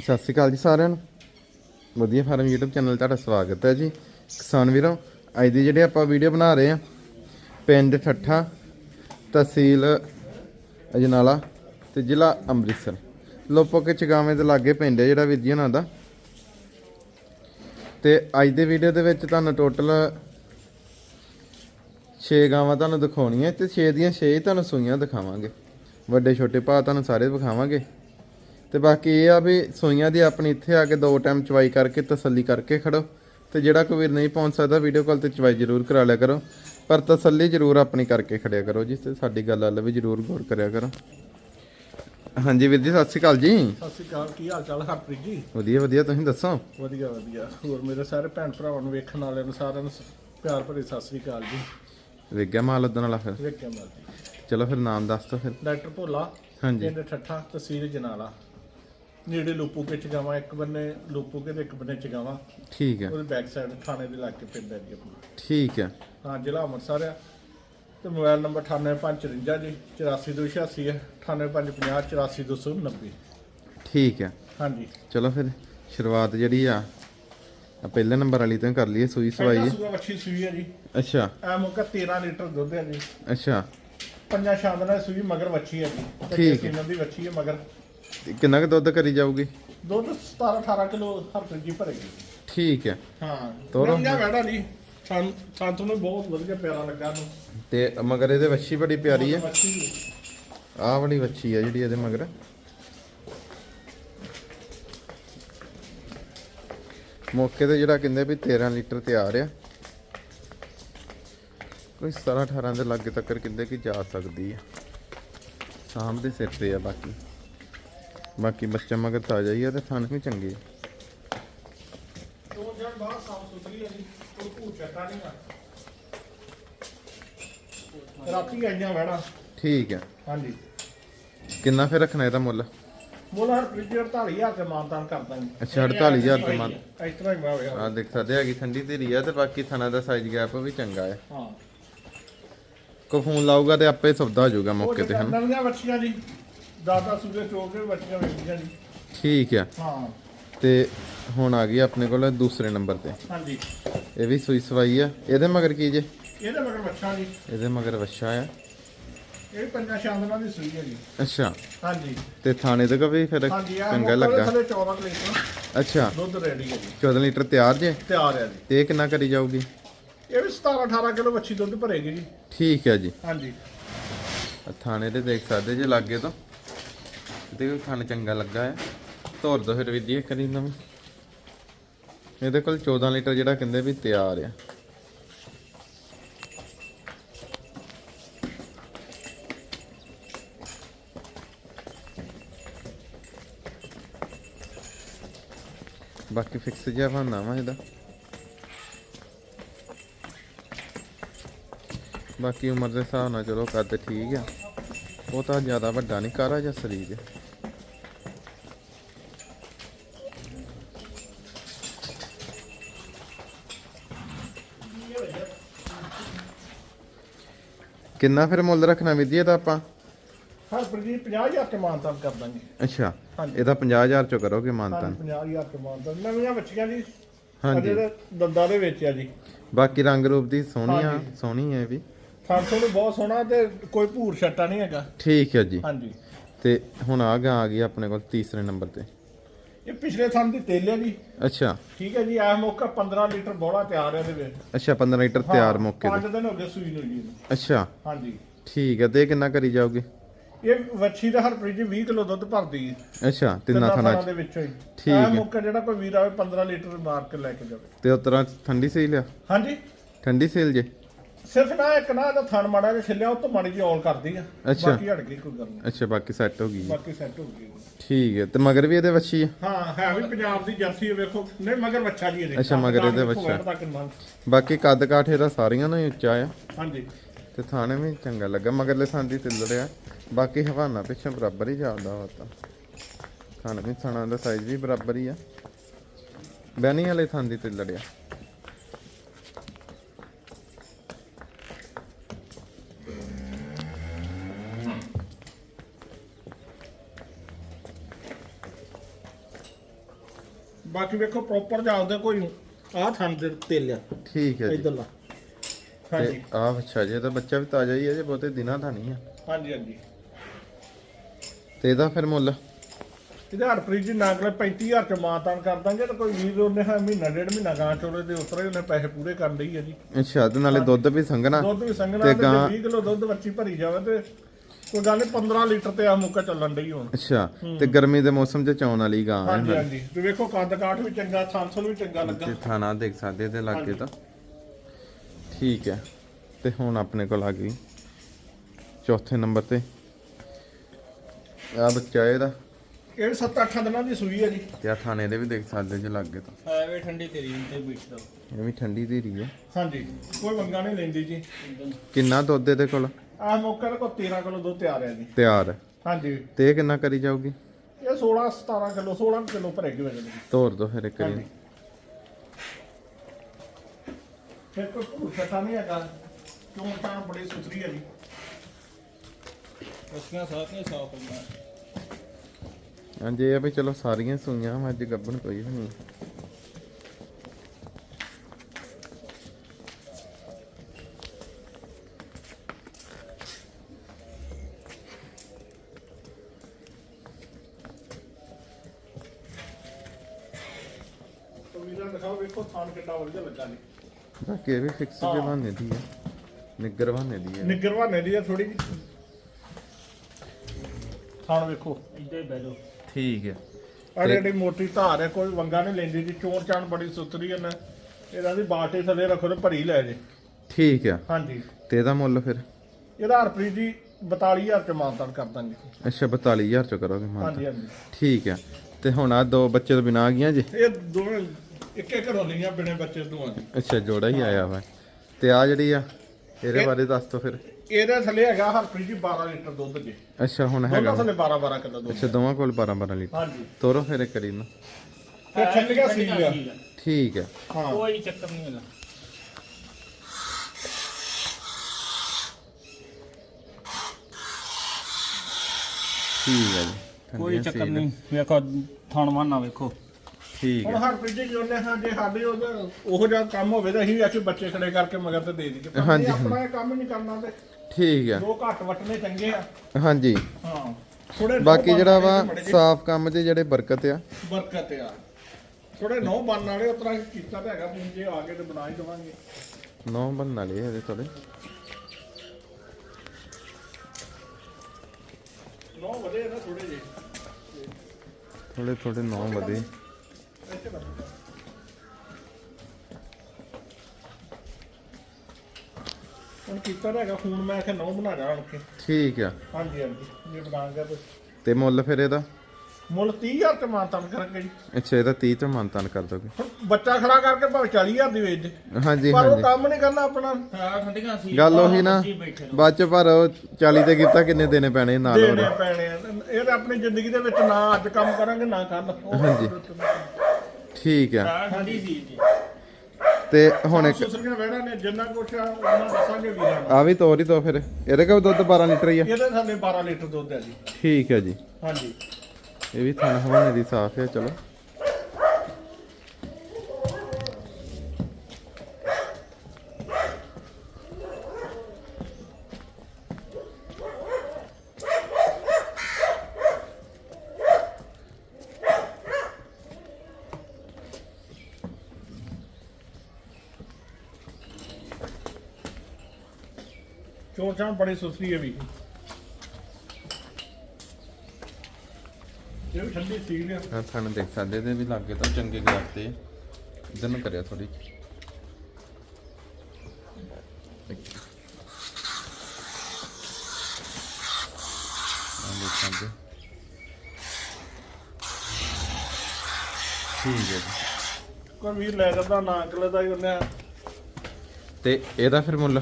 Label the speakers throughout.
Speaker 1: ਸਤਿ ਸ਼੍ਰੀ ਅਕਾਲ ਜੀ ਸਾਰਿਆਂ ਨੂੰ। ਵਧੀਆ ਫਾਰਮ YouTube ਚੈਨਲ ਤੁਹਾਡਾ ਸਵਾਗਤ ਹੈ ਜੀ। ਕਿਸਾਨ ਵੀਰੋ, ਅੱਜ ਦੀ ਜਿਹੜੀ ਆਪਾਂ ਵੀਡੀਓ ਬਣਾ ਰਹੇ ਆ ਪਿੰਡ ਠੱਠਾ ਤਹਿਸੀਲ ਅਜਨਾਲਾ ਤੇ ਜ਼ਿਲ੍ਹਾ ਅੰਮ੍ਰਿਤਸਰ। ਲੋਪੋ ਕੇ ਚਗਾਵੇਂ ਦੇ ਲਾਗੇ ਪਿੰਡ ਹੈ ਜਿਹੜਾ ਵੀਰ ਜੀ ਉਹਨਾਂ ਦਾ। ਤੇ ਅੱਜ ਦੇ ਵੀਡੀਓ ਦੇ ਵਿੱਚ ਤੁਹਾਨੂੰ ਟੋਟਲ 6 ਗਾਵਾਂ ਤੁਹਾਨੂੰ ਦਿਖਾਉਣੀਆਂ। ਤੇ 6 ਦੀਆਂ 6 ਤੁਹਾਨੂੰ ਸੂਈਆਂ ਦਿਖਾਵਾਂਗੇ। ਵੱਡੇ ਛੋਟੇ ਭਾਅ ਤੁਹਾਨੂੰ ਸਾਰੇ ਦਿਖਾਵਾਂਗੇ। ਤੇ ਬਾਕੀ ਇਹ ਆ ਵੀ ਸੂਈਆਂ ਦੀ ਆਪਣੀ ਇੱਥੇ ਆ ਕੇ ਦੋ ਟਾਈਮ ਚਵਾਈ ਕਰਕੇ ਤਸੱਲੀ ਕਰਕੇ ਖੜੋ ਤੇ ਜਿਹੜਾ ਕੋਈ ਵੀਰ ਨਹੀਂ ਪਹੁੰਚ ਸਕਦਾ ਵੀਡੀਓ ਕਾਲ ਤੇ ਚਵਾਈ ਜ਼ਰੂਰ ਕਰਾ ਲਿਆ ਕਰੋ। ਪਰ ਤਸੱਲੀ ਜ਼ਰੂਰ ਆਪਣੀ ਕਰਕੇ ਖੜਿਆ ਕਰੋ ਜੀ ਤੇ ਸਾਡੀ ਗੱਲ ਵੱਲ ਵੀ ਜ਼ਰੂਰ ਗੌਰ ਕਰਿਆ ਕਰੋ। ਹਾਂਜੀ ਵੀਰ ਜੀ ਸਤਿ ਸ਼੍ਰੀ ਅਕਾਲ ਜੀ।
Speaker 2: ਸਤਿ ਸ਼੍ਰੀ ਅਕਾਲ ਕੀ ਹਾਲ ਚਾਲ? ਹਰਪ੍ਰੀਤ ਜੀ?
Speaker 1: ਵਧੀਆ ਵਧੀਆ ਤੁਸੀਂ ਦੱਸੋ?
Speaker 2: ਵਧੀਆ ਵਧੀਆ। ਹੋਰ ਮੇਰੇ ਸਾਰੇ ਭੈਣ ਭਰਾਵਾਂ ਨੂੰ ਵੇਖਣ ਵਾਲਿਆਂ ਨੂੰ ਸਾਰਿਆਂ ਨੂੰ ਪਿਆਰ ਭਰੀ ਸਤਿ ਸ਼੍ਰੀ ਅਕਾਲ ਜੀ।
Speaker 1: ਵੇਖਿਆ ਮਾਲ ਉਦਣ ਵਾਲਾ ਫਿਰ?
Speaker 2: ਵੇਖਿਆ ਮਰਜ਼ੀ
Speaker 1: ਚਲੋ ਫਿਰ ਨਾਮ ਦੱਸ ਦੋ ਫਿਰ।
Speaker 2: ਡਾਕਟਰ ਭੋਲਾ
Speaker 1: ਹਾਂਜੀ।
Speaker 2: ਪਿੰਡ ਠੱਠਾ ਤਹਿਸੀਲ ਜਨਾਲਾ। ਨੇੜੇ ਲੋਪੂ ਕੇ ਚਗਾਵਾ ਇੱਕ ਬੰਨੇ ਲੋਪੂ ਕੇ ਤੇ ਇੱਕ ਬੰਨੇ ਚਗਾਵਾ।
Speaker 1: ਠੀਕ ਹੈ।
Speaker 2: ਉਹਦੇ ਬੈਕ ਸਾਈਡ ਥਾਣੇ ਦੇ ਲਾਗੇ ਪਿੰਡ ਹੈ ਜੀ ਆਪਣਾ।
Speaker 1: ਠੀਕ ਹੈ।
Speaker 2: ਹਾਂ ਜ਼ਿਲ੍ਹਾ ਅੰਮ੍ਰਿਤਸਰ ਆ। ਤੇ ਮੋਬਾਈਲ ਨੰਬਰ 98554 ਜੀ 84286 ਹੈ। 98550 84290
Speaker 1: ਠੀਕ ਹੈ।
Speaker 2: ਹਾਂਜੀ।
Speaker 1: ਚਲੋ ਫਿਰ ਸ਼ੁਰੂਆਤ ਜਿਹੜੀ ਆ ਆ ਪਹਿਲੇ ਨੰਬਰ ਵਾਲੀ ਤੋਂ ਕਰ ਲਈਏ ਸੂਈ ਸਵਾਈ।
Speaker 2: ਪਹਿਲਾ
Speaker 1: ਹੈ
Speaker 2: ਸੂਆ ਵੱਛੀ ਸੂਈ ਹੈ ਜੀ।
Speaker 1: ਅੱਛਾ।
Speaker 2: ਐ ਮੌਕਾ 13 ਲੀਟਰ ਦੁੱਧ ਹੈ ਜੀ।
Speaker 1: ਅੱਛਾ।
Speaker 2: ਪੰਜਾਂ ਸ਼ਾਮ ਨਾਲ ਸੂਈ ਮਗਰ ਵੱਛੀ ਹੈ ਜੀ।
Speaker 1: ਠੀਕ ਹੈ।
Speaker 2: ਹੈ ਦੀ ਵੱਛੀ ਹੈ ਮਗਰ।
Speaker 1: ਤੇ ਕਿੰਨਾ ਕੁ ਦੁੱਧ ਕਰੀ ਜਾਊਗੀ?
Speaker 2: ਦੁੱਧ 17 18 ਕਿਲੋ ਹਰ ਫਰਿੱਜੀ ਭਰੇਗੀ।
Speaker 1: ਠੀਕ ਹੈ।
Speaker 2: ਹਾਂ
Speaker 1: ਤੋਰੋ।
Speaker 2: ਤੋਰੋ ਬੈਠਾ ਜੀ ਸਾਨੂੰ ਸਾਨੂੰ ਨੂੰ ਬਹੁਤ ਵਧੀਆ ਪਿਆਰਾ ਲੱਗਾ ਨੂੰ
Speaker 1: ਤੇ ਮਗਰ ਇਹਦੇ ਵੱਛੀ ਬੜੀ ਪਿਆਰੀ ਹੈ। ਆਹ ਵਾਲੀ ਵੱਛੀ ਹੈ ਜਿਹੜੀ ਇਹਦੇ ਮਗਰ। ਮੌਕੇ ਤੇ ਜਿਹੜਾ ਕਹਿੰਦੇ ਵੀ 13 ਲੀਟਰ ਤਿਆਰ ਆ। ਕੋਈ 17 18 ਦੇ ਲਾਗੇ ਤੱਕ ਕਹਿੰਦੇ ਕਿ ਜਾ ਸਕਦੀ ਆ। ਸਾਹਮ ਦੇ ਸਿਰ ਤੇ ਆ ਬਾਕੀ। ਬਾਕੀ ਬੱਚਾ ਮਗਰ ਤਾਜ਼ਾ ਹੀ ਆ ਤੇ ਥਣ ਵੀ ਚੰਗੇ ਆ।
Speaker 2: ਦੋ ਜਣ ਬਾਹਰ ਸਾਫ਼ ਸੁਥਰੀ ਹੈ ਜੀ ਕੋਈ ਭੂਤ ਚੱਟਾ ਨਹੀਂ ਆ। ਰਾਤੀ ਆਈਆਂ ਵੜਾ।
Speaker 1: ਠੀਕ ਹੈ
Speaker 2: ਹਾਂਜੀ।
Speaker 1: ਕਿੰਨਾ ਫਿਰ ਰੱਖਣਾ ਇਹਦਾ ਮੁੱਲ?
Speaker 2: ਬੋਲਾ ਹਰ ਫਰਿੱਜੀ 48000 ਤੇ ਮਾਨਤਾਨ ਕਰ ਦਾਂਗੇ
Speaker 1: ਅੱਛਾ, 48,000 ਤੇ ਮਾਨ-
Speaker 2: ਇਸ ਤਰ੍ਹਾਂ ਹੀ ਮੈਂ ਹੋਇਆ
Speaker 1: ਆ ਦੇਖ ਸਕਦੇ ਹੈਗੀ ਠੰਡੀ ਧੀਰੀ ਆ ਤੇ ਬਾਕੀ ਥਣਾ ਦਾ ਸਾਈਜ਼ ਗੈਪ ਵੀ ਚੰਗਾ ਆ।
Speaker 2: ਹਾਂ।
Speaker 1: ਕੋ ਫੋਨ ਲਾਊਗਾ ਤੇ ਆਪੇ ਸੌਦਾ ਹੋ ਜਾਊਗਾ
Speaker 2: ਉਹ
Speaker 1: ਮੌਕੇ ਤੇ ਹਨ?
Speaker 2: ਜੀ ਦਾਦਾ ਸੂਗੇ ਚੋਕ ਕੇ ਵੱਛੀਆਂ ਵੇਚੀਆਂ ਜੀ।
Speaker 1: ਠੀਕ ਆ।
Speaker 2: ਹਾਂ।
Speaker 1: ਤੇ ਹੁਣ ਆ ਗਈ ਆਪਣੇ ਕੋਲ ਦੂਸਰੇ ਨੰਬਰ ਤੇ।
Speaker 2: ਹਾਂਜੀ।
Speaker 1: ਇਹ ਵੀ ਸੂਈ ਸਵਾਈ ਆ। ਇਹਦੇ ਮਗਰ ਕੀ ਜੇ?
Speaker 2: ਇਹਦੇ ਮਗਰ ਵੱਛਾ ਜੀ।
Speaker 1: ਇਹਦੇ ਮਗਰ ਵੱਛਾ ਆ।
Speaker 2: ਇਹ ਪੰਜਾਂ ਸ਼ਾਂਦਨਾਂ ਦੀ ਸੂਈ ਹੈ ਜੀ।
Speaker 1: ਅੱਛਾ।
Speaker 2: ਹਾਂਜੀ।
Speaker 1: ਤੇ ਥਾਣੇ ਤੇ ਵੀ ਫਿਰ
Speaker 2: ਹਾਂਜੀ ਆ
Speaker 1: ਚੰਗਾ ਲੱਗਾ?
Speaker 2: ਥੱਲੇ 14 ਕੁ ਲੀਟਰ।
Speaker 1: ਅੱਛਾ।
Speaker 2: ਦੁੱਧ ਰੈਡੀ ਹੈ ਜੀ।
Speaker 1: 14 ਲੀਟਰ ਤਿਆਰ ਜੇ?
Speaker 2: ਤਿਆਰ ਹੈ ਜੀ।
Speaker 1: ਤੇ ਇਹ ਕਿੰਨਾ ਕਰੀ ਜਾਊਗੀ?
Speaker 2: ਇਹ ਵੀ 17 18 ਕਿਲੋ ਵੱਛੀ ਦੁੱਧ ਭਰੇਗੀ ਜੀ।
Speaker 1: ਠੀਕ ਹੈ ਜੀ।
Speaker 2: ਹਾਂਜੀ।
Speaker 1: ਥਾਣੇ ਤੇ ਦੇਖ ਸਕਦੇ ਜੇ ਲਾਗੇ ਤੋਂ। ਤੇ ਵੀ ਥਾਣੇ ਚੰਗਾ ਲੱਗਾ ਹੈ। ਤੋਰ ਦੋ ਫਿਰ ਵੀ ਜੀ ਕਰੀ ਨਵੀਂ ਇਹਦੇ ਕੋਲ 14 ਲੀਟਰ ਜਿਹੜਾ ਕਹਿੰਦੇ ਵੀ ਤਿਆਰ ਆ। ਬਾਕੀ ਫਿਕਸ ਜਿਹਾ ਬਣਾ ਵਾ ਇਹਦਾ। ਬਾਕੀ ਉਮਰ ਦੇ ਹਿਸਾਬ ਨਾਲ ਚਲੋ ਕੱਦ ਠੀਕ ਆ। ਉਹ ਤਾਂ ਜ਼ਿਆਦਾ ਵੱਡਾ ਨਹੀਂ ਕਾਰਾ ਜਾਂ ਸਰੀਰ ਕਿੰਨਾ ਫਿਰ ਮੁੱਲ ਰੱਖਣਾ ਵਿਧੀ ਇਹਦਾ ਆਪਾਂ?
Speaker 2: ਹਾਂ ਪ੍ਰਜੀ 50000 ਤੇ ਮਾਨਤਾਨ ਕਰ ਦਾਂਗੇ।
Speaker 1: ਅੱਛਾ
Speaker 2: ਹਾਂਜੀ।
Speaker 1: ਇਹਦਾ 50000 ਚੋਂ ਕਰੋਗੇ ਮਾਨਤਨ?
Speaker 2: ਹਾਂਜੀ 50000 ਤੇ ਮਾਨਤਾਨ। ਨਵੀਆਂ ਵੱਛੀਆਂ ਜੀ।
Speaker 1: ਹਾਂਜੀ।
Speaker 2: ਤਾਂ ਦੰਦਾਂ ਦੇ ਵਿੱਚ ਆ ਜੀ।
Speaker 1: ਬਾਕੀ ਰੰਗ ਰੂਪ ਦੀ ਸੋਹਣੀ ਆ
Speaker 2: ਹਾਂਜੀ।
Speaker 1: ਸੋਹਣੀ ਹੈ ਇਹ ਵੀ।
Speaker 2: ਫਾਂਸੋ ਨੂੰ ਬਹੁਤ ਸੋਹਣਾ ਤੇ ਕੋਈ ਭੂਰ ਛੱਟਾ ਨਹੀਂ ਹੈਗਾ।
Speaker 1: ਠੀਕ ਹੈ ਜੀ।
Speaker 2: ਹਾਂਜੀ।
Speaker 1: ਤੇ ਹੁਣ ਆ ਗਾ ਆ ਗਈ ਆਪਣੇ ਕੋਲ ਤੀਸਰੇ ਨੰਬਰ ਤੇ।
Speaker 2: ਇਹ ਪਿਛਲੇ ਸਾਲ ਦੀ ਤੇਲ ਹੈ ਜੀ।
Speaker 1: ਅੱਛਾ।
Speaker 2: ਠੀਕ ਹੈ ਜੀ ਆ ਮੌਕਾ 15 ਲੀਟਰ ਬੋੜਾ ਤਿਆਰ ਹੈ ਇਹਦੇ ਵਿੱਚ।
Speaker 1: ਅੱਛਾ 15 ਲੀਟਰ ਤਿਆਰ ਮੌਕੇ ਤੇ।
Speaker 2: ਦਿਨ ਹੋ ਗਏ ਸੂਈ ਨੂੰ ਜੀ ਇਹਨੂੰ।
Speaker 1: ਅੱਛਾ।
Speaker 2: ਹਾਂਜੀ।
Speaker 1: ਠੀਕ ਹੈ ਤੇ ਇਹ ਕਿੰਨਾ ਕਰੀ ਜਾਓਗੇ
Speaker 2: ਇਹ ਵੱਛੀ ਦਾ ਹਰ ਫਰਿੱਜ 20 ਕਿਲੋ ਦੁੱਧ ਭਰਦੀ ਹੈ।
Speaker 1: ਅੱਛਾ ਤਿੰਨਾਂ ਥਾਂ
Speaker 2: ਥਾਣਾ ਦੇ ਵਿੱਚੋਂ ਹੀ।
Speaker 1: ਠੀਕ ਹੈ।
Speaker 2: ਮੌਕਾ ਜਿਹੜਾ ਕੋਈ ਵੀਰ ਆਵੇ 15 ਲੀਟਰ ਮਾਰ ਕੇ ਲੈ ਕੇ ਜਾਵੇ।
Speaker 1: ਤੇ ਉਸ ਤਰ੍ਹਾਂ ਠੰਡੀ ਸੇਲ ਆ?
Speaker 2: ਹਾਂਜੀ।
Speaker 1: ਠੰਡੀ ਸੇਲ ਜੇ?
Speaker 2: ਸਿਰਫ ਨਾ ਇੱਕ ਨਾ ਇਹਦਾ ਥਣ ਮਾੜਾ ਜਿਹਾ ਛਿੱਲਿਆ ਉਹ ਤੋਂ ਮਾੜੀ ਜਿਹੀ ਔਲ ਕਰਦੀ ਆ।
Speaker 1: ਅੱਛਾ।
Speaker 2: ਬਾਕੀ ਹਟ ਗਈ ਕੋਈ ਗੱਲ ਨਹੀਂ।
Speaker 1: ਅੱਛਾ ਬਾਕੀ ਸੈੱਟ ਹੋ ਗਈ।
Speaker 2: ਬਾਕੀ ਸੈੱਟ ਹੋ ਗਈ।
Speaker 1: ਠੀਕ ਹੈ ਤੇ ਮਗਰ ਵੀ ਇਹਦੇ ਵੱਛੀ ਆ?
Speaker 2: ਹਾਂ ਹੈ ਵੀ ਪੰਜਾਬ ਦੀ ਜਰਸੀ ਹੈ ਵੇਖੋ। ਨਹੀਂ ਮਗਰ ਬੱਚਾ ਜੀ ਇਹਦੇ
Speaker 1: ਅੱਛਾ, ਮਗਰ ਇਹਦੇ
Speaker 2: ਨਾਲ।
Speaker 1: ਬਾਕੀ ਕੱਦ ਕਾਠ ਇਹਦਾ ਸਾਰੀਆਂ ਨੂੰ ਹੀ ਉੱਚਾ ਆ।
Speaker 2: ਹਾਂਜੀ।
Speaker 1: ਤੇ ਥਾਣੇ ਵੀ ਚੰਗਾ ਲੱਗਾ ਮਗਰਲੇ ਥਾਂ ਦੀ ਤਿੱਲੜਿਆ। ਬਾਕੀ ਹਵਾਨਾ ਪਿੱਛੇ ਬਰਾਬਰ ਹੀ ਚੱਲਦਾ ਵਾ ਤਾਂ। ਥਾਣੇ ਵੀ ਥਾਣਾ ਦਾ ਸਾਈਜ਼ ਵੀ ਬਰਾਬਰ ਹੀ ਆ। ਬੈਣੀ ਵਾਲੇ ਥਾਂ ਦੀ ਤਿੱਲੜਿਆ।
Speaker 2: ਬਾਕੀ ਵੇਖੋ ਪ੍ਰੋਪਰ ਜਾਉਂਦੇ ਕੋਈ ਆਹ ਥਣ ਦੇ ਤੇਲ ਆ।
Speaker 1: ਠੀਕ ਹੈ ਜੀ।
Speaker 2: ਇਧਰਲਾ ਹਾਂਜੀ
Speaker 1: ਤੇ ਆਹ ਅੱਛਾ ਜੀ ਇਹਦਾ ਬੱਚਾ ਵੀ ਤਾਜ਼ਾ ਹੀ ਹੈ ਜੇ ਬਹੁਤੇ ਦਿਨਾਂ ਦਾ ਨਹੀਂ ਆ।
Speaker 2: ਹਾਂਜੀ ਹਾਂਜੀ।
Speaker 1: ਤੇ ਇਹਦਾ ਫਿਰ ਮੁੱਲ?
Speaker 2: ਇਹਦੇ ਹਰਪ੍ਰੀਤ ਜੀ ਨਾਗਲੇ 35000 ਚ ਮਾਤਾਨ ਕਰ ਦਾਂਗੇ ਤੇ ਕੋਈ ਵੀਰ ਉਹਨੇ ਹਾਂ ਮਹੀਨਾ ਡੇਢ ਮਹੀਨਾ ਗਾਂ ਚੋਲੇ ਦੇ ਉਤਰੇ ਉਹਨੇ ਪੈਸੇ ਪੂਰੇ ਕਰਨ ਲਈ ਆ ਜੀ।
Speaker 1: ਅੱਛਾ ਤੇ ਨਾਲੇ ਦੁੱਧ ਵੀ ਸੰਘਣਾ।
Speaker 2: ਦੁੱਧ ਵੀ ਸੰਗਣਾ
Speaker 1: ਤੇ
Speaker 2: ਤੇ
Speaker 1: ਗਾਂ-
Speaker 2: 20 ਕਿਲੋ ਦੁੱਧ ਬੱਚੀ ਭਰੀ ਜਾਵੇ ਤੇ ਕੋਈ ਗੱਲ ਨਹੀਂ 15 ਲੀਟਰ ਤੇ ਆ ਮੁੱਕਾ ਚੱਲਣ ਡਈ ਹੁਣ।
Speaker 1: ਅੱਛਾ ਤੇ ਗਰਮੀ ਦੇ ਮੌਸਮ 'ਚ ਚੌਣ ਵਾਲੀ ਗਾਂ ਹੈ
Speaker 2: ਹਾਂਜੀ ਹਾਂਜੀ। ਤੇ ਵੇਖੋ ਕੰਦ ਕਾਠ ਵੀ ਚੰਗਾ ਥਾਂਸਲ ਵੀ ਚੰਗਾ ਲੱਗਾ।
Speaker 1: ਤੇ ਥਾਣਾ ਦੇਖ ਸਕਦੇ ਤੇ ਲਾਗੇ ਤਾਂ। ਠੀਕ ਹੈ। ਤੇ ਹੁਣ ਆਪਣੇ ਕੋਲ ਆ ਗਈ। ਚੌਥੇ ਨੰਬਰ ਤੇ। ਆ ਬੱਚਾ ਇਹਦਾ।
Speaker 2: ਇਹ 7-8 ਦਿਨਾਂ ਦੀ ਸੂਈ ਹੈ ਜੀ।
Speaker 1: ਤੇ ਆ ਥਾਣੇ ਦੇ ਵੀ ਦੇਖ ਸਕਦੇ ਜੇ ਲਾਗੇ ਤਾਂ।
Speaker 3: ਹੈ ਵੇ ਠੰਡੀ ਤੇਰੀ ਤੇ ਬੀਠ ਦੋ।
Speaker 1: ਇਹ ਵੀ ਠੰਡੀ ਧੀਰੀ ਹੈ।
Speaker 2: ਹਾਂਜੀ। ਕੋਈ ਵੰਗਾ ਨਹੀਂ ਲੈਂਦੀ ਜੀ।
Speaker 1: ਕਿੰਨਾ ਦੁੱਧ ਇਹਦੇ ਕੋਲ?
Speaker 2: ਆਹ ਮੌਕੇ ਤੇ ਕੋ 13 ਕਿਲੋ ਦੁੱਧ ਤਿਆਰ ਹੈ ਜੀ।
Speaker 1: ਤਿਆਰ ਹੈ।
Speaker 2: ਹਾਂਜੀ।
Speaker 1: ਤੇ ਇਹ ਕਿੰਨਾ ਕਰੀ ਜਾਊਗੀ?
Speaker 2: ਇਹ 16 17 ਕਿਲੋ 16 ਕਿਲੋ ਭਰੇਗੀ ਵਜਨ
Speaker 1: ਤੋਰ ਦੋ ਫਿਰ ਇੱਕ
Speaker 2: ਹਾਂਜੀ।
Speaker 1: ਵਾਰੀ
Speaker 2: ਫਿਰ ਕੋਈ ਭੂਸਾ ਨਹੀਂ ਹੈਗਾ। ਕਿਉਂ ਤਾਂ ਬੜੀ ਸੁਥਰੀ ਹੈ ਜੀ।
Speaker 3: ਰਸੀਆਂ ਸਾਰੀਆਂ ਸਾਫ਼ ਪਈਆਂ
Speaker 1: ਹਾਂਜੀ ਇਹ ਆ ਵੀ ਚਲੋ ਸਾਰੀਆਂ ਸੂਈਆਂ ਵਾਂ, ਅੱਜ ਗੱਬਣ ਕੋਈ ਵੀ ਨਹੀਂ।
Speaker 2: ਵਧੀਆ ਲੱਗਾ ਜੀ
Speaker 1: ਬਾਕੀ ਇਹ ਵੀ ਫਿਕਸ ਜੇ ਬਹਾਨੇ ਦੀ ਹੈ ਨਿੱਗਰ ਬਹਾਨੇ ਦੀ ਹੈ
Speaker 2: ਨਿੱਗਰ ਬਹਾਨੇ ਦੀ ਆ ਥੋੜੀ ਜਿਹੀ। ਥਾਨ ਵੇਖੋ।
Speaker 3: ਇੱਧੇ ਬਹਿ ਜਾਓ।
Speaker 1: ਠੀਕ ਹੈ
Speaker 2: ਆ ਜਿਹੜੀ ਮੋਟੀ ਧਾਰ ਹੈ ਕੋਈ ਵੰਗਾ ਨਹੀਂ ਲੈਂਦੀ ਜੀ। ਚੋਣ ਚਾਣ ਬੜੀ ਸੁਥਰੀ ਹੈ ਨਾ। ਇਹਦਾ ਵੀ ਬਾਟੇ ਥੱਲੇ ਰੱਖੋ ਤੇ ਭਰੀ ਲੈ ਜੇ।
Speaker 1: ਠੀਕ ਹੈ
Speaker 2: ਹਾਂਜੀ।
Speaker 1: ਤੇ ਇਹਦਾ ਮੁੱਲ ਫਿਰ?
Speaker 2: ਇਹਦਾ ਹਰਪ੍ਰੀਤ ਜੀ 42000 ਚ ਮਾਨਤਾਨ ਕਰ ਦਾਂਗੇ।
Speaker 1: ਅੱਛਾ 42000 ਚ ਕਰੋਗੇ ਮਾਨ
Speaker 2: ਹਾਂਜੀ ਹਾਂਜੀ।
Speaker 1: ਠੀਕ ਹੈ ਤੇ ਹੁਣ ਆ ਦੋ ਬੱਚੇ ਤੋਂ ਬਿਨਾ ਆ ਗਈਆਂ ਜੀ?
Speaker 2: ਇਹ ਦੋਵੇਂ ਇੱਕ ਇੱਕ ਘਰੋਂ ਲਈਆਂ ਬਿਨੇ ਬੱਚੇ ਦੋਵਾਂ ਦੀ
Speaker 1: ਅੱਛਾ ਜੋੜਾ ਹੀ ਆਇਆ ਵਾ। ਤੇ ਆ ਜਿਹੜੀ ਆ ਇਹਦੇ ਬਾਰੇ ਦੱਸ ਦੋ ਫਿਰ।
Speaker 2: ਇਹਦੇ ਥੱਲੇ ਹੈਗਾ ਹਰਪ੍ਰੀਤ ਜੀ 12 ਲੀਟਰ ਦੁੱਧ ਜੀ
Speaker 1: ਅੱਛਾ ਹੁਣ
Speaker 2: ਦੋਨਾਂ
Speaker 1: ਹੈਗਾ
Speaker 2: ਥੱਲੇ 12 12 ਕਿਲੋ ਦੁੱਧ
Speaker 1: ਅੱਛਾ ਦੋਵਾਂ ਕੋਲ 12 12 ਲੀਟਰ।
Speaker 2: ਹਾਂਜੀ।
Speaker 1: ਤੋਰੋ ਫਿਰ ਇੱਕ ਵਾਰੀ ਨਾ।
Speaker 2: ਤੇ ਠੰਡੀਆਂ ਸੀ ਲਿਆ
Speaker 1: ਠੀਕ ਹੈ।
Speaker 2: ਹਾਂ।
Speaker 3: ਕੋਈ ਚੱਕਰ ਨਹੀਂ ਹੈਗਾ।
Speaker 1: ਠੀਕ ਹੈ ਜੀ।
Speaker 3: ਕੋਈ
Speaker 1: ਠੰਡੀਆਂ
Speaker 3: ਚੱਕਰ
Speaker 1: ਸੀਲ।
Speaker 3: ਨਹੀਂ। ਵੇਖੋ ਥਣ ਵਾਨਾ ਵੇਖੋ।
Speaker 1: ਠੀਕ
Speaker 2: ਹੁਣ
Speaker 1: ਹੈ।
Speaker 2: ਹਰਪ੍ਰੀਤ ਜੀ ਜੋਨੇ ਹਾਂ ਜੇ ਸਾਡੇ ਉਹੋ ਜਿਹਾ ਕੰਮ ਹੋਵੇ ਤਾਂ ਅਸੀਂ ਵੀ ਆਖੀ ਬੱਚੇ ਖੜੇ ਕਰਕੇ ਮਗਰ ਤੇ ਦੇ ਦਈਏ। ਪਰ
Speaker 1: ਹਾਂਜੀ,
Speaker 2: ਨਹੀਂ, ਆਪਣਾ ਇਹ ਕੰਮ ਹੀ ਨਹੀਂ ਕਰਨਾ ਤੇ
Speaker 1: ਠੀਕ ਹੈ।
Speaker 2: ਦੋ ਘੱਟ ਵਟਨੇ ਚੰਗੇ ਆ।
Speaker 1: ਹਾਂਜੀ।
Speaker 2: ਹਾਂ। ਥੋੜੇ
Speaker 1: ਬਾਕੀ ਜਿਹੜਾ ਵਾ ਸਾਫ਼ ਕੰਮ 'ਚ ਜਿਹੜੇ ਬਰਕਤ ਆ।
Speaker 2: ਬਰਕਤ ਆ। ਥੋੜੇ ਨੌ ਬਣਨ ਵਾਲੇ ਉਤਰਾ ਕੀਤਾ ਤਾਂ ਹੈਗਾ ਵੀ ਜੇ ਆ ਕੇ ਤੇ ਬਣਾ ਹੀ ਦਵਾਂਗੇ।
Speaker 1: ਨੌ ਬਣਨ ਵਾਲੇ ਇਹਦੇ ਥੋੜੇ
Speaker 2: ਨੌ ਵਧੇ ਨਾ ਥੋੜੇ ਜੇ
Speaker 1: ਥੋੜੇ ਥੋੜੇ ਨੌ ਵਧੇ।
Speaker 2: ਹੁਣ ਕੀਤਾ ਤਾਂ ਹੈਗਾ ਫੋਨ ਮੈਂ ਆਖਿਆ ਨੌ ਬਣਾ ਜਾ ਹੁਣ ਕੇ
Speaker 1: ਠੀਕ ਆ।
Speaker 2: ਹਾਂਜੀ ਹਾਂਜੀ ਜੇ ਬਣਾਉਂਗਾ ਤੇ।
Speaker 1: ਤੇ ਮੁੱਲ ਫਿਰ ਇਹਦਾ?
Speaker 2: ਮੁੱਲ 30000 ਤੇ ਮਾਨਤਾਨ ਕਰਾਂਗੇ ਜੀ।
Speaker 1: ਅੱਛਾ ਇਹਦਾ 30 ਤੋਂ ਮਾਨਤਾਨ ਕਰ ਦੋਗੇ।
Speaker 2: ਹੁਣ ਬੱਚਾ ਖੜਾ ਕਰਕੇ ਭਾਵੇਂ 40000 ਦੀ ਵੇਚ ਦੇ।
Speaker 1: ਹਾਂਜੀ
Speaker 2: ਪਰ ਉਹ
Speaker 1: ਹਾਂਜੀ।
Speaker 2: ਕੰਮ ਨਹੀਂ ਕਰਨਾ ਆਪਣਾ।
Speaker 3: ਹਾਂ ਠੰਡੀਆਂ ਸੀ
Speaker 1: ਗੱਲ ਉਹੀ ਨਾ। ਬਾਅਦ ਚ ਪਰ ਉਹ 40 ਤੇ ਕੀਤਾ ਕਿੰਨੇ ਦੇਣੇ ਪੈਣੇ ਨਾਲ
Speaker 2: ਦੇਣੇ
Speaker 1: ਹੋਰ?
Speaker 2: ਪੈਣੇ ਆ। ਇਹ ਤਾਂ ਆਪਣੀ ਜ਼ਿੰਦਗੀ ਦੇ ਵਿੱਚ ਨਾ ਅੱਜ ਕੰਮ ਕਰਾਂਗੇ ਨਾ ਕੱਲ
Speaker 1: ਹਾਂਜੀ। ਠੀਕ ਆ।
Speaker 3: ਹਾਂ ਠੰਡੀ ਸੀ ਜੀ।
Speaker 1: ਤੇ ਹੁਣ ਇੱਕ
Speaker 2: ਨੇ ਜਿੰਨਾ ਆ ਉਹਨਾਂ ਦੱਸਾਂਗੇ ਵੀਰਾਂ ਨੂੰ
Speaker 1: ਆ ਵੀ ਤੋਰ ਹੀ ਦੋ ਫਿਰ। ਇਹਦੇ ਕੋਲ ਦੁੱਧ 12 ਲੀਟਰ ਹੀ ਆ।
Speaker 2: ਇਹਦੇ ਥੱਲੇ 12 ਲੀਟਰ ਦੁੱਧ ਹੈ ਜੀ।
Speaker 1: ਠੀਕ ਹੈ ਜੀ।
Speaker 2: ਹਾਂਜੀ।
Speaker 1: ਇਹ ਵੀ ਥਣ ਹਵਾਨੇ ਦੀ ਸਾਫ਼ ਹੈ ਚਲੋ।
Speaker 2: ਚੋਰ ਚਾਂ ਬੜੀ ਸੁਸਰੀ ਹੈ ਵੀ। ਇਹ ਵੀ ਠੰਡੀ ਸੀਲ ਆ।
Speaker 1: ਆ ਥਣ ਦੇਖ ਸਕਦੇ ਵੀ ਲੱਗੇ ਤਾਂ ਚੰਗੇ ਕਰਤੇ ਇਧਰ ਨੂੰ ਕਰਿਆ ਥੋੜੀ ਠੀਕ ਹੈ ਜੀ।
Speaker 2: ਕੋਈ ਵੀਰ ਲੈ ਜਾਂਦਾ ਨਾ ਅੰਕਲ ਦਾ ਹੀ ਉਹਨੇ।
Speaker 1: ਤੇ ਇਹਦਾ ਫਿਰ ਮੁੱਲ?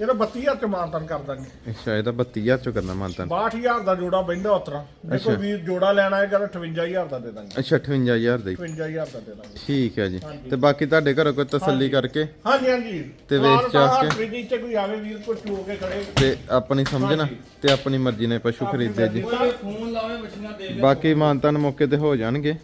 Speaker 2: ਇਹਦਾ 32000 ਚ ਮਾਨਤਨ ਕਰ ਦਾਂਗੇ।
Speaker 1: ਅੱਛਾ ਇਹਦਾ 32000 ਚੋਂ ਕਰਨਾ ਮੰਨਤਾ
Speaker 2: 62000 ਦਾ ਜੋੜਾ ਬੈਂਦਾ ਉਤਰਾ ਜੇ ਕੋਈ
Speaker 1: ਅੱਛਾ।
Speaker 2: ਵੀਰ ਜੋੜਾ ਲੈਣਾ ਹੈ ਕਰ 58000 ਦਾ ਦੇ ਦਾਂਗੇ।
Speaker 1: ਅੱਛਾ 58000 ਦਾ ਹੀ।
Speaker 2: 55000 ਦਾ ਦੇ ਦਾਂਗੇ।
Speaker 1: ਠੀਕ ਹੈ ਜੀ। ਤੇ ਬਾਕੀ ਤੁਹਾਡੇ ਘਰੋਂ ਕੋਈ ਤਸੱਲੀ ਕਰਕੇ
Speaker 2: ਹਾਂਜੀ ਹਾਂਜੀ।
Speaker 1: ਤੇ ਵੇਚ ਚਾਹ ਕੇ?
Speaker 2: ਫ੍ਰਿਜ ਚ ਕੋਈ ਆਵੇ ਵੀਰ ਕੋਈ ਚੋ ਕੇ ਖੜੇ।
Speaker 1: ਤੇ ਆਪਣੀ ਸਮਝਣਾ। ਤੇ ਆਪਣੀ ਮਰਜ਼ੀ ਨਾਲ ਪਸ਼ੂ ਖਰੀਦੇ ਜੀ।
Speaker 3: ਕੋਈ ਫੋਨ ਲਾਵੇ ਮੱਛੀਆਂ ਦੇ ਦੇ
Speaker 1: ਬਾਕੀ ਮਾਨਤਾਨ ਮੌਕੇ ਤੇ ਹੋ ਜਾਣਗੇ।